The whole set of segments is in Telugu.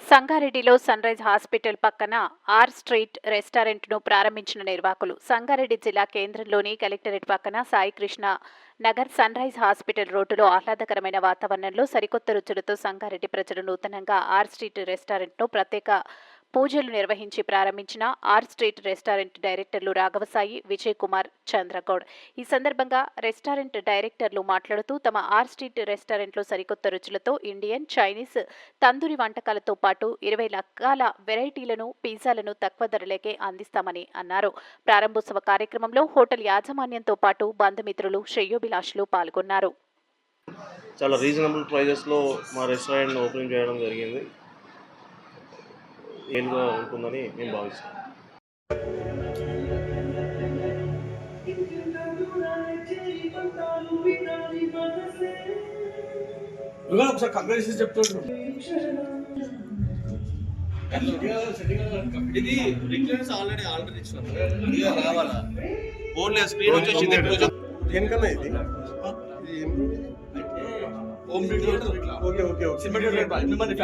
సంగారెడ్డిలో సన్ రైజ్ హాస్పిటల్ పక్కన ఆర్ స్ట్రీట్ రెస్టారెంట్ను ప్రారంభించిన నిర్వాహకులు. సంగారెడ్డి జిల్లా కేంద్రంలోని కలెక్టరేట్ పక్కన Saikrishna Nagar sunrise hospital రోడ్డులో ఆహ్లాదకరమైన వాతావరణంలో సరికొత్త రుచులతో సంగారెడ్డి ప్రజలు నూతనంగా ఆర్ స్ట్రీట్ రెస్టారెంట్ను ప్రత్యేక పూజలు నిర్వహించి ప్రారంభించిన ఆర్ స్ట్రీట్ రెస్టారెంట్ డైరెక్టర్లు రాఘవసాయి విజయ్ కుమార్ చంద్రగౌడ్. ఈ సందర్భంగా రెస్టారెంట్ డైరెక్టర్లు మాట్లాడుతూ తమ ఆర్ స్ట్రీట్ రెస్టారెంట్లో సరికొత్త రుచులతో ఇండియన్ చైనీస్ తందూరి వంటకాలతో పాటు ఇరవై రకాల వెరైటీలను పిజ్జాలను తక్కువ ధరలకే అందిస్తామని అన్నారు. ప్రారంభోత్సవ కార్యక్రమంలో హోటల్ యాజమాన్యంతో పాటు బంధుమిత్రులు శ్రేయోభిలాషులు పాల్గొన్నారు. చాలా రీజనబుల్ ప్రైజెస్లో మా రెస్టారెంట్ ఓపెనింగ్ చేయడం జరిగింది. ఏలుగా ఉంటుందని మేము భావిస్తాం ఒకసారి చెప్తాడు. ఇది రిక్లెన్స్ ఆల్రెడీ ఇచ్చినాం. రావాలా? స్క్రీన్ వచ్చేసింది. దేనికన్నా ఇది? Okay okay okay. ఎనిమిది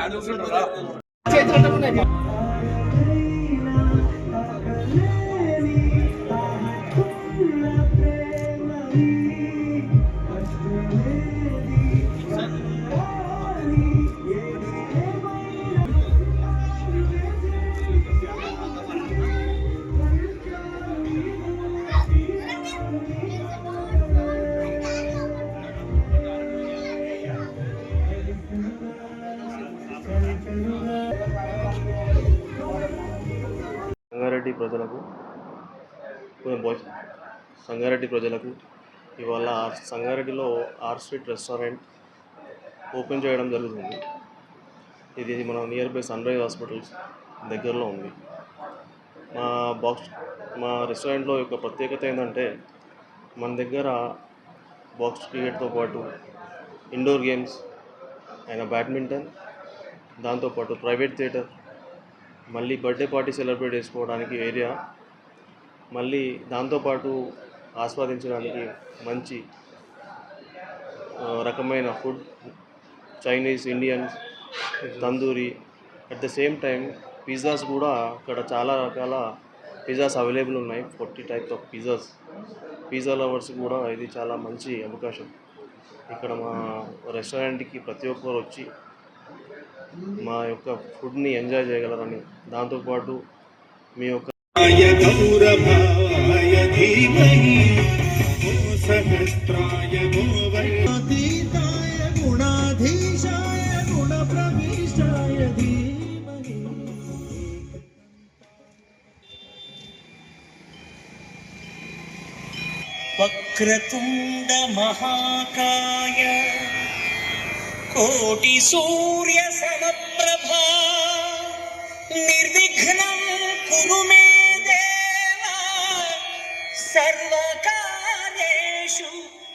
సంగారెడ్డి ప్రజలకు కొంచెం సంగారెడ్డి ప్రజలకు ఇవాళ ఆర్- సంగారెడ్డిలో ఆర్ స్ట్రీట్ రెస్టారెంట్ ఓపెన్ చేయడం జరుగుతుంది. ఇది మన nearby sunrise hospitals దగ్గరలో ఉంది. మా బాక్స్ మా రెస్టారెంట్లో యొక్క ప్రత్యేకత ఏంటంటే మన దగ్గర బాక్స్ క్రికెట్తో పాటు ఇండోర్ గేమ్స్ ఆయన బ్యాడ్మింటన్ దాంతోపాటు ప్రైవేట్ థియేటర్ మళ్ళీ బర్త్డే పార్టీ సెలబ్రేట్ చేసుకోవడానికి ఏరియా మళ్ళీ దాంతోపాటు ఆస్వాదించడానికి మంచి రకమైన food Chinese Indian tandoori at the same time pizzas కూడా అక్కడ చాలా రకాల పిజ్జాస్ అవైలబుల్ ఉన్నాయి. Forty types of pizzas. Pizza lovers కూడా ఇది చాలా మంచి అవకాశం. ఇక్కడ మా రెస్టారెంట్కి ప్రతి ఒక్కరు వచ్చి మా యొక్క ఫుడ్ని ఎంజాయ్ చేయగలరని. దాంతోపాటు మీ యొక్క वक्रतुण्डमहाकाय कोटिसूर्यसमप्रभा। निर्विघ्न कुरु मे देव। सर्वकार्येषु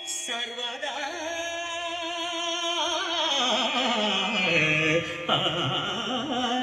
सर्वदा। आ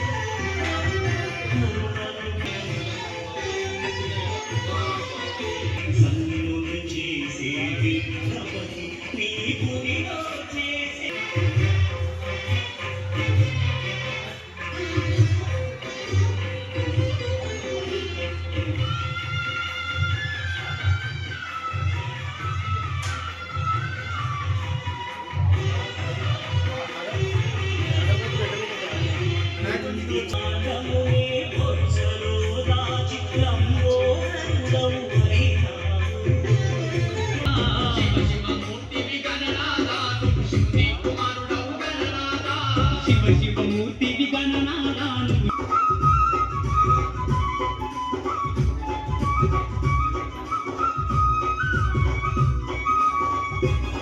చూపివి గణనాడాను Thank